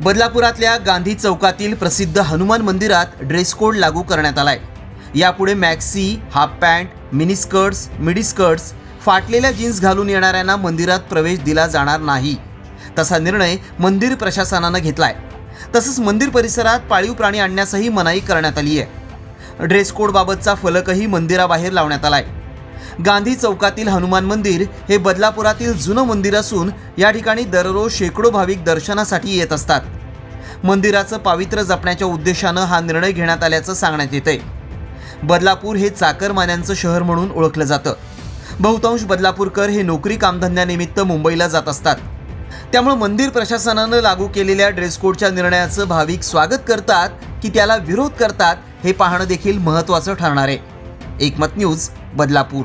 बदलापुरातल्या गांधी चौकातील प्रसिद्ध हनुमान मंदिरात ड्रेस कोड लागू करण्यात आलाय. यापुढे maxi half pant mini skirts midi skirts फाटलेल्या जीन्स घालून येणाऱ्यांना मंदिरात प्रवेश दिला जाणार नाही. तसा निर्णय मंदिर प्रशासनानं घेतलाय. तसंच मंदिर परिसरात पाळीव प्राणी आणण्यासही मनाई करण्यात आली आहे ड्रेस कोडबाबतचा फलकही मंदिराबाहेर लावण्यात आलाय. गांधी चौकातील हनुमान मंदिर हे बदलापुरातील जुनं मंदिर असून या ठिकाणी दररोज शेकडो भाविक दर्शनासाठी येत असतात. मंदिराचं पावित्र्य जपण्याच्या उद्देशानं हा निर्णय घेण्यात आल्याचं सांगण्यात येतंय. बदलापूर हे चाकरमान्यांचं शहर म्हणून ओळखलं जातं. बहुतांश बदलापूरकर हे नोकरी कामधंद्यानिमित्त मुंबईला जात असतात. त्यामुळे मंदिर प्रशासनानं लागू केलेल्या ड्रेस कोडच्या निर्णयाचं भाविक स्वागत करतात की त्याला विरोध करतात हे पाहणं देखील महत्त्वाचं ठरणार आहे. एकमत न्यूज बदलापूर.